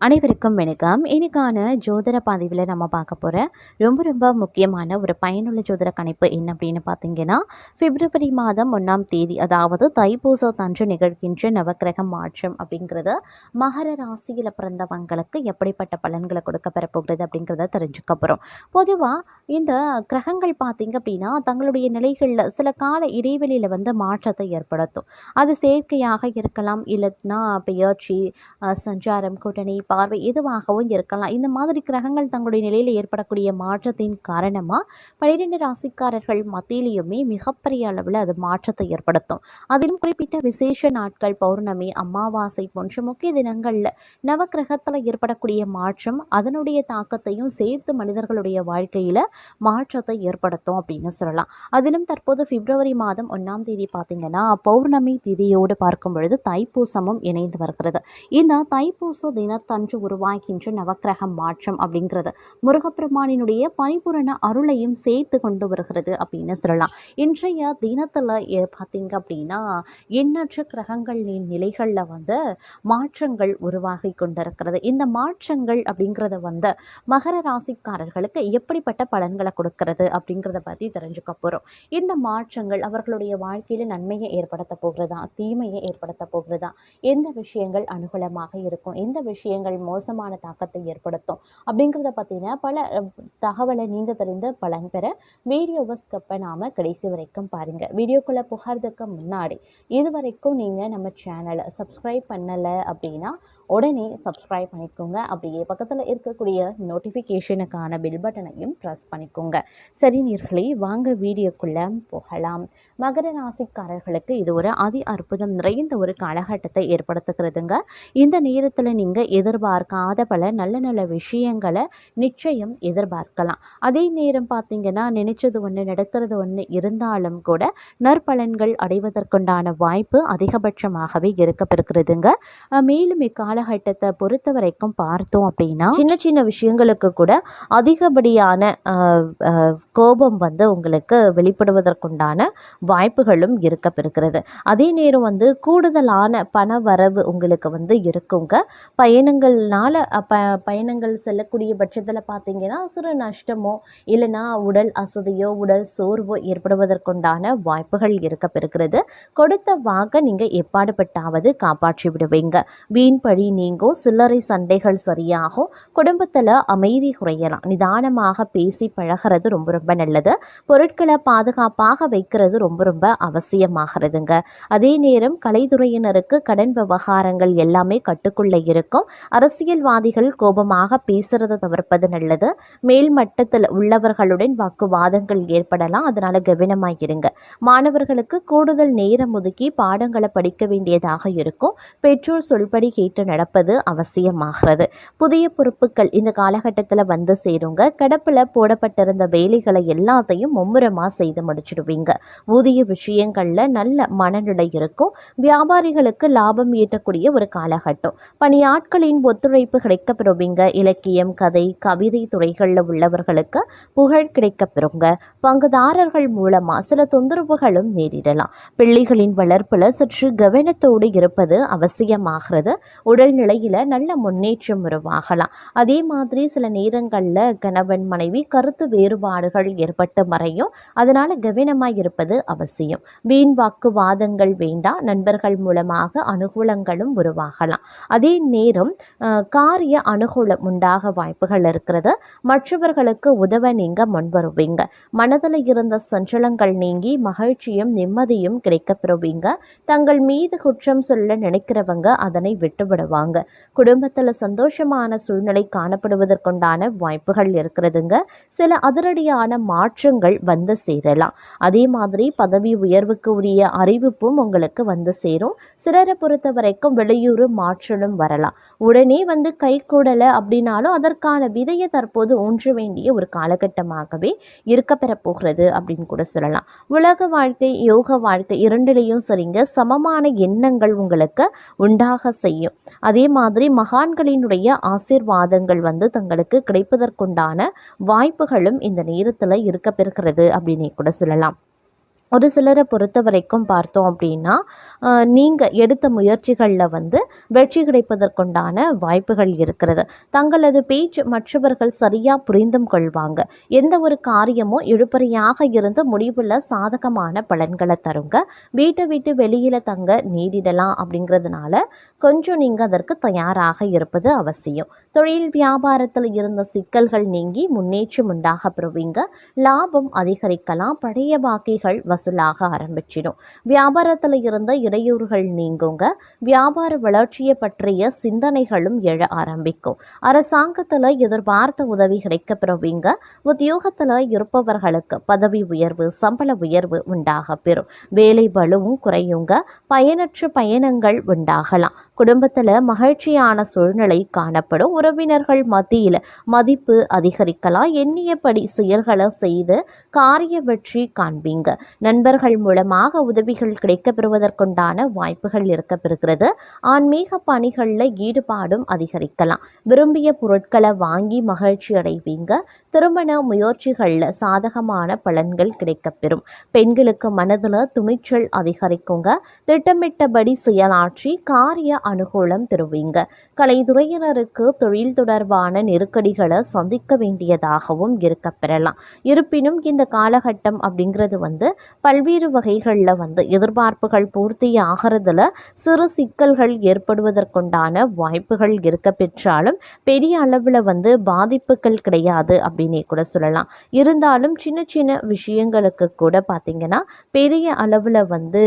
அனைவருக்கும் வணக்கம். இன்னைக்கான ஜோதிட பதிவில் நம்ம பார்க்க போகிற ரொம்ப ரொம்ப முக்கியமான ஒரு பயனுள்ள ஜோதிட கணிப்பு என்ன அப்படின்னு பார்த்தீங்கன்னா பிப்ரவரி மாதம் ஒன்றாம் தேதி அதாவது தைப்பூசத்தன்று நிகழ்கின்ற நவக்கிரக மாற்றம் அப்படிங்கிறது மகர ராசியில் பிறந்தவங்களுக்கு எப்படிப்பட்ட பலன்களை கொடுக்க பெறப்போகிறது அப்படிங்கிறத தெரிஞ்சுக்க போகிறோம் பொதுவாக இந்த கிரகங்கள் பார்த்தீங்க அப்படின்னா தங்களுடைய நிலைகளில் சில கால இடைவெளியில் வந்து மாற்றத்தை ஏற்படுத்தும். அது செயற்கையாக இருக்கலாம் இல்லைன்னா பெயர்ச்சி சஞ்சாரம் கூட்டணி பார்வை எதுவாகவும் இருக்கலாம். இந்த மாதிரி கிரகங்கள் தங்களுடைய நிலையில் ஏற்படக்கூடிய மாற்றத்தின் காரணமாக பன்னிரெண்டு ராசிக்காரர்கள் மத்தியிலையுமே மிகப்பெரிய அளவில் அது மாற்றத்தை ஏற்படுத்தும். அதிலும் குறிப்பிட்ட விசேஷ நாட்கள் பௌர்ணமி அமாவாசை போன்ற முக்கிய தினங்களில் நவக்கிரகத்தில் ஏற்படக்கூடிய மாற்றம் அதனுடைய தாக்கத்தையும் சேர்த்து மனிதர்களுடைய வாழ்க்கையில் மாற்றத்தை ஏற்படுத்தும் அப்படின்னு சொல்லலாம். அதிலும் தற்போது பிப்ரவரி மாதம் ஒன்றாம் தேதி பார்த்தீங்கன்னா பௌர்ணமி திதியோடு பார்க்கும் பொழுது தைப்பூசமும் இணைந்து வருகிறது. இந்த தைப்பூச அன்று உருவாகின்ற நவக்கிரக மாற்றம் அப்படிங்கிறது. முருகப்பெருமானினுடைய பரிபூரண அருளையும் சேர்த்து கொண்டு வருகிறது அப்படின்னு சொல்லலாம். இன்றைய தினத்தில் பார்த்தீங்க அப்படின்னா எண்ணற்ற கிரகங்களின் நிலைகளில் வந்து மாற்றங்கள் உருவாகி கொண்டிருக்கிறது. இந்த மாற்றங்கள் அப்படிங்கிறத வந்து மகர ராசிக்காரர்களுக்கு எப்படிப்பட்ட பலன்களை கொடுக்கிறது அப்படிங்கிறத பற்றி தெரிஞ்சுக்க போகிறோம் இந்த மாற்றங்கள் அவர்களுடைய வாழ்க்கையில் நன்மையை ஏற்படுத்த போகிறதா? தீமையை ஏற்படுத்த போகிறதா? எந்த விஷயங்கள் அனுகூலமாக இருக்கும்? எந்த விஷயங்கள் மோசமான தாக்கத்தை ஏற்படுத்தும். அப்படிங்கிறத பற்றின பல தகவலை நீங்கள் தெரிந்து பலன் பெற வீடியோவை ஸ்கிப் நாம் கடைசி வரைக்கும் பாருங்கள் வீடியோக்குள்ளே புகார்றதுக்கு முன்னாடி இது வரைக்கும் நீங்கள் நம்ம சேனலை சப்ஸ்கிரைப் பண்ணலை அப்படின்னா உடனே சப்ஸ்கிரைப் பண்ணிக்கோங்க. அப்படியே பக்கத்தில் இருக்கக்கூடிய நோட்டிஃபிகேஷனுக்கான பில் பட்டனையும் ப்ரெஸ் பண்ணிக்கோங்க. சரி நீர்களே வாங்க வீடியோக்குள்ளே போகலாம். மகர ராசிக்காரர்களுக்கு இது ஒரு அதி அற்புதம் நிறைந்த ஒரு காலகட்டத்தை ஏற்படுத்துகிறதுங்க. இந்த நேரத்தில் நீங்கள் எதிர்பார்க்காத பல நல்ல நல்ல விஷயங்களை நிச்சயம் எதிர்பார்க்கலாம். அதே நேரம் பார்த்தீங்கன்னா நினைச்சது ஒன்று நடக்கிறது ஒன்று இருந்தாலும் கூட நற்பலன்கள் அடைவதற்குண்டான வாய்ப்பு அதிகபட்சமாகவே இருக்கப்பெறுகிறதுங்க. மேலும் இக்கால காலகட்டத்தை பொறுத்த வரைக்கும் பார்த்தோம் அப்படின்னா சின்ன சின்ன விஷயங்களுக்கு கூட அதிகப்படியான கோபம் வந்து உங்களுக்கு வெளிப்படுவதற்குண்டான வாய்ப்புகளும் இருக்கப்பெறுகிறது. அதே நேரம் வந்து கூடுதலான பண வரவு உங்களுக்கு வந்து இருக்குங்க. பயணங்கள்னால ப பயணங்கள் செல்லக்கூடிய பட்சத்தில் பார்த்தீங்கன்னா சிறு நஷ்டமோ இல்லைனா உடல் அசதியோ உடல் சோர்வோ ஏற்படுவதற்குண்டான வாய்ப்புகள் இருக்கப்பெறுகிறது. கொடுத்த வாக்க நீங்கள் எப்பாடுபட்டாவது காப்பாற்றி விடுவீங்க வீண் பழி நீங்கும் சில்லறை சண்டைகள் சரியாகும் குடும்பத்தில் அமைதி குறையலாம். நிதானமாக பேசி பழகிறது ரொம்ப ரொம்ப நல்லது. பொருட்களை பாதுகாப்பாக வைக்கிறது ரொம்ப ரொம்ப அவசியமாகிறதுங்க. அதே நேரம் கலைத்துறையினருக்கு கடன் விவகாரங்கள் எல்லாமே கட்டுக்குள்ளே இருக்கும். அரசியல்வாதிகள் கோபமாக பேசுறதை தவிர்ப்பது நல்லது. மேல் மட்டத்தில் உள்ளவர்களுடன் வாக்குவாதங்கள் ஏற்படலாம். அதனால கவனமாக இருங்க மாணவர்களுக்கு கூடுதல் நேரம் ஒதுக்கி பாடங்களை படிக்க வேண்டியதாக இருக்கும். பெற்றோர் சொல்படி கேட்டு கடப்பது அவசியமாகிறது. புதிய பொறுப்புகள் இந்த காலகட்டத்தில் வந்து சேருங்க. கடப்பில் போடப்பட்டிருந்த வேலைகளை எல்லாத்தையும் மும்முரமாக செய்து முடிச்சிடுவீங்க. ஊதிய விஷயங்களில் நல்ல மனநிலை இருக்கும். வியாபாரிகளுக்கு லாபம் ஈட்டக்கூடிய ஒரு காலகட்டம். பணியாட்களின் ஒத்துழைப்பு கிடைக்கப்பெறுவீங்க. இலக்கியம் கதை கவிதை துறைகளில் உள்ளவர்களுக்கு புகழ் கிடைக்கப்பெறுங்க. பங்குதாரர்கள் மூலமாக சில தொந்தரவுகளும் நேரிடலாம். பிள்ளைகளின் வளர்ப்பில் சற்று கவனத்தோடு இருப்பது அவசியமாகிறது. உடல்நிலையில் நல்ல முன்னேற்றம் உருவாகலாம். அதே மாதிரி சில நேரங்களில் கணவன் மனைவி கருத்து வேறுபாடுகள் ஏற்பட்டு மறையும். அதனால கவனமாக இருப்பது அவசியம். வீண் வாக்குவாதங்கள் வேண்டாம் நண்பர்கள் மூலமாக அனுகூலங்களும் உருவாகலாம். அதே நேரம் காரிய அனுகூலம் உண்டாக வாய்ப்புகள் இருக்கிறது. மற்றவர்களுக்கு உதவ நீங்க முன்வருவீங்க. மனதில் இருந்த சஞ்சலங்கள் நீங்கி மகிழ்ச்சியும் நிம்மதியும் கிடைக்கப்பெறுவீங்க தங்கள் மீது குற்றம் சொல்ல நினைக்கிறவங்க அதனை விட்டுவிடுவாங்க குடும்பத்தில் சந்தோஷமான சூழ்நிலை காணப்படுவதற்குண்டான வாய்ப்புகள் இருக்கிறதுங்க. சில அதிரடியான மாற்றங்கள் வந்து சேரலாம். அதே மாதிரி பதவி உயர்வுக்கு உரிய அறிவிப்பும் உங்களுக்கு வந்து சேரும். சிலரை பொறுத்த வரைக்கும் வெளியூர் மாற்றலும் வரலாம். உடனே வந்து கை கூடலை அப்படின்னாலும் அதற்கான விதையை தற்போது ஊன்ற வேண்டிய ஒரு காலகட்டமாகவே இருக்கப்பெற போகிறது அப்படின்னு கூட சொல்லலாம். உலக வாழ்க்கை யோக வாழ்க்கை இரண்டிலையும் சரிங்க சமமான எண்ணங்கள் உங்களுக்கு உண்டாக செய்யும். அதே மாதிரி மகான்களினுடைய ஆசீர்வாதங்கள் வந்து தங்களுக்கு கிடைப்பதற்குண்டான வாய்ப்புகளும் இந்த நேரத்தில் இருக்கப்பெறுகிறது அப்படின்னே கூட சொல்லலாம். ஒரு சிலரை பொறுத்த வரைக்கும் பார்த்தோம் அப்படின்னா நீங்கள் எடுத்த முயற்சிகளில் வந்து வெற்றி கிடைப்பதற்குண்டான வாய்ப்புகள் இருக்கிறது. தங்களது பேச்சு மற்றவர்கள் சரியாக புரிந்தும் கொள்வாங்க. எந்த ஒரு காரியமும் எழுப்பறையாக இருந்து முடிவில் சாதகமான பலன்களை தருங்க. வீட்டை விட்டு வெளியில் தங்க நீடிடலாம் அப்படிங்கிறதுனால கொஞ்சம் நீங்கள் அதற்கு தயாராக இருப்பது அவசியம். தொழில் வியாபாரத்தில் இருந்த சிக்கல்கள் நீங்கி முன்னேற்றம் உண்டாக பெறுவீங்க. லாபம் அதிகரிக்கலாம். பழைய பாக்கிகள் மகசூலாக ஆரம்பிச்சிடும். வியாபாரத்தில் இருந்த இடையூறுகள் நீங்குங்க. வியாபார வளர்ச்சியை பற்றிய சிந்தனைகளும் எழ ஆரம்பிக்கும். அரசாங்கத்தில் எதிர்பார்த்த உதவி கிடைக்க பெறுவீங்க உத்தியோகத்தில் இருப்பவர்களுக்கு பதவி உயர்வு சம்பள உயர்வு உண்டாக பெறும். வேலை பலுவும் குறையுங்க. பயனற்ற பயணங்கள் உண்டாகலாம். குடும்பத்தில் மகிழ்ச்சியான சூழ்நிலை காணப்படும். உறவினர்கள் மத்தியில் மதிப்பு அதிகரிக்கலாம். எண்ணியபடி செயல்களை செய்து காரிய வெற்றி காண்பீங்க. நண்பர்கள் மூலமாக உதவிகள் கிடைக்கப்பெறுவதற்குண்டான வாய்ப்புகள் இருக்கப்பெறுகிறது. ஆன்மீக பணிகளில் ஈடுபாடும் அதிகரிக்கலாம். விரும்பிய பொருட்களை வாங்கி மகிழ்ச்சி அடைவீங்க. திருமண முயற்சிகளில் சாதகமான பலன்கள் கிடைக்கப்பெறும். பெண்களுக்கு மனதில் துணிச்சல் அதிகரிக்குங்க. திட்டமிட்டபடி செயலாற்றி காரிய அனுகூலம் பெறுவீங்க. கலைத்துறையினருக்கு தொழில் தொடர்பான நெருக்கடிகளை சந்திக்க வேண்டியதாகவும் இருக்க பெறலாம் இருப்பினும் இந்த காலகட்டம் அப்படிங்கிறது வந்து பல்வேறு வகைகளில் வந்து எதிர்பார்ப்புகள் பூர்த்தி ஆகிறதுல சிறு சிக்கல்கள் ஏற்படுவதற்குண்டான வாய்ப்புகள் இருக்க பெற்றாலும் பெரிய அளவில் வந்து பாதிப்புகள் கிடையாது அப்படின்னே கூட சொல்லலாம். இருந்தாலும் சின்ன சின்ன விஷயங்களுக்கு கூட பார்த்திங்கன்னா பெரிய அளவில் வந்து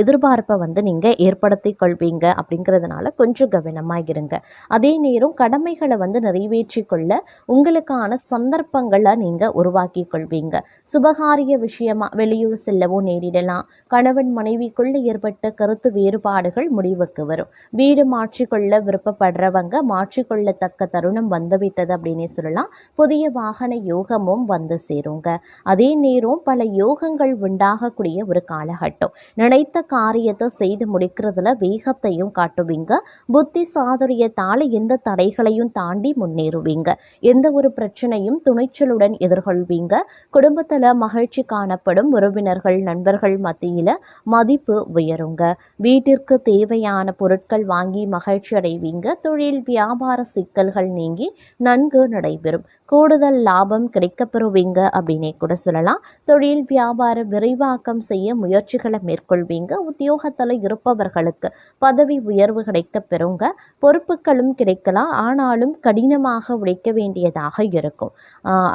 எதிர்பார்ப்பை வந்து நீங்கள் ஏற்படுத்தி கொள்வீங்க அப்படிங்கிறதுனால கொஞ்சம் கவனமாக இருங்க அதே நேரம் கடமைகளை வந்து நிறைவேற்றி கொள்ள உங்களுக்கான சந்தர்ப்பங்களை நீங்கள் உருவாக்கி கொள்வீங்க. சுபகாரிய விஷயமா வெளியூர் செல்லவோ நேரிடலாம். கணவன் மனைவிக்குள்ள ஏற்பட்ட கருத்து வேறுபாடுகள் முடிவுக்கு வரும். வீடு மாற்றிக்கொள்ள விருப்பப்படுறவங்க மாற்றிக்கொள்ளத்தக்க தருணம் வந்துவிட்டது அப்படின்னே சொல்லலாம். புதிய வாகன யோகமும் வந்து சேருங்க. அதே நேரம் பல யோகங்கள் உண்டாகக்கூடிய ஒரு காலகட்டம். நினைத்த காரியத்தை செய்து முடிக்கிறதுல வேகத்தையும் காட்டுவீங்க. புத்தி சாதுரியத்தால் எந்த தடைகளையும் தாண்டி முன்னேறுவீங்க. எந்த ஒரு பிரச்சனையும் துணிச்சலுடன் எதிர்கொள்வீங்க. குடும்பத்தில் மகிழ்ச்சி காணப்படும் உறவினர்கள் நண்பர்கள் மத்தியில் மதிப்பு உயருங்க. வீட்டிற்கு தேவையான பொருட்கள் வாங்கி மகிழ்ச்சி அடைவீங்க. தொழில் வியாபார சிக்கல்கள் நீங்கி நன்கு நடைபெறும். கூடுதல் லாபம் கிடைக்கப்பெறுவீங்க அப்படின்னே கூட சொல்லலாம். தொழில் வியாபார விரைவாக்கம் செய்ய முயற்சிகளை மேற்கொள்வீங்க. உத்தியோகத்தில் இருப்பவர்களுக்கு பதவி உயர்வு கிடைக்கப்பெறுங்க. பொறுப்புகளும் கிடைக்கலாம். ஆனாலும் கடினமாக உழைக்க வேண்டியதாக இருக்கும்.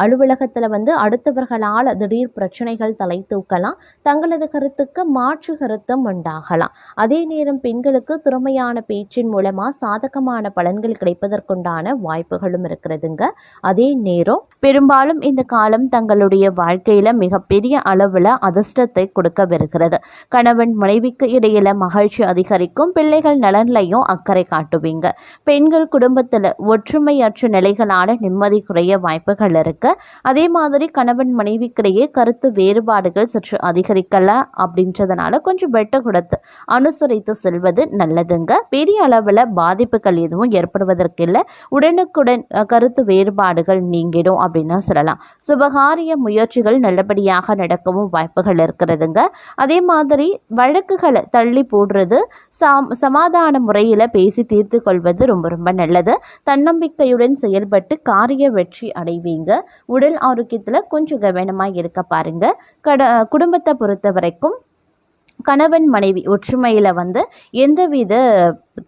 அலுவலகத்தில் வந்து அடுத்தவர்களால் திடீர் பிரச்சனைகள் தலை தூக்கலாம். தங்களது கருத்துக்கு மாற்று கருத்தும் உண்டாகலாம். அதே நேரம் பெண்களுக்கு திறமையான பேச்சின் மூலமாக சாதகமான பலன்கள் கிடைப்பதற்குண்டான வாய்ப்புகளும் இருக்கிறதுங்க. அதே நேரம் பெரும்பாலும் இந்த காலம் தங்களுடைய வாழ்க்கையில மிகப்பெரிய அளவில் அதிர்ஷ்டத்தை கொடுக்க வருகிறது. கணவன் மனைவிக்கு இடையில மகிழ்ச்சி அதிகரிக்கும் பிள்ளைகள் நலன்லையும் அக்கறை காட்டுவீங்க. பெண்கள் குடும்பத்தில் ஒற்றுமையற்ற நிலைகளான நிம்மதி குறைய வாய்ப்புகள் இருக்கு. அதே மாதிரி கணவன் மனைவிக்கிடையே கருத்து வேறுபாடுகள் சற்று அதிகரிக்கல அப்படின்றதுனால கொஞ்சம் வெட்ட கொடுத்து அனுசரித்து செல்வது நல்லதுங்க. பெரிய அளவில் பாதிப்புகள் எதுவும் ஏற்படுவதற்கு இல்லை. உடனுக்குடன் கருத்து வேறுபாடுகள் நீங்கிடும் அப்படின்னு சொல்லலாம். சுபகாரிய முயற்சிகள் நல்லபடியாக நடக்கவும் வாய்ப்புகள் இருக்கிறதுங்க. அதே மாதிரி வழக்குகளை தள்ளி போடுறது சாம் சமாதான முறையில் பேசி தீர்த்து கொள்வது ரொம்ப ரொம்ப நல்லது. தன்னம்பிக்கையுடன் செயல்பட்டு காரிய வெற்றி அடைவீங்க. உடல் ஆரோக்கியத்தில் கொஞ்சம் கவனமாக இருக்க பாருங்க. கட குடும்பத்தை பொறுத்த வரைக்கும் கணவன் மனைவி ஒற்றுமையில் வந்து எந்தவித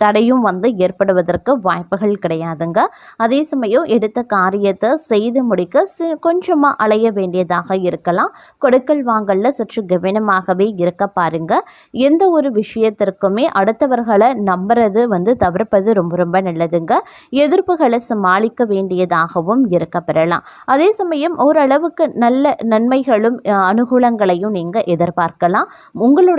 தடையும் வந்து ஏற்படுவதற்கு வாய்ப்புகள் கிடையாதுங்க. அதே சமயம் எடுத்த காரியத்தை செய்து முடிக்க சி கொஞ்சமாக அலைய வேண்டியதாக இருக்கலாம். கொடுக்கல் வாங்கலில் சற்று கவனமாகவே இருக்க பாருங்க. எந்த ஒரு விஷயத்திற்குமே அடுத்தவர்களை நம்புறது வந்து தவிர்ப்பது ரொம்ப ரொம்ப நல்லதுங்க. எதிர்ப்புகளை சமாளிக்க வேண்டியதாகவும் இருக்க பெறலாம். அதே சமயம் ஓரளவுக்கு நல்ல நன்மைகளும் அனுகூலங்களையும் நீங்கள் எதிர்பார்க்கலாம். உங்களுடைய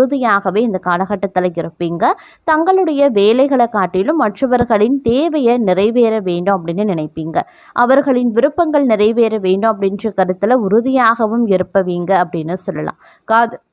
உறுதியாகவே இந்த காலகட்டத்தில் இருப்பீங்க. தங்களுடைய வேலைகளை காட்டிலும் மற்றவர்களின் தேவையை நிறைவேற வேண்டும் அப்படின்னு நினைப்பீங்க. அவர்களின் விருப்பங்கள் நிறைவேற வேண்டும் அப்படின்ற கருத்தில் உறுதியாகவும் இருப்பவீங்க அப்படின்னு சொல்லலாம். காது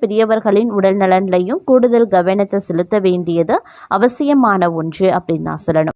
பெரியவர்களின் உடல் நலன்லையும் கூடுதல் கவனத்தை செலுத்த வேண்டியது அவசியமான ஒன்று அப்படின்னு நான் சொல்லணும்.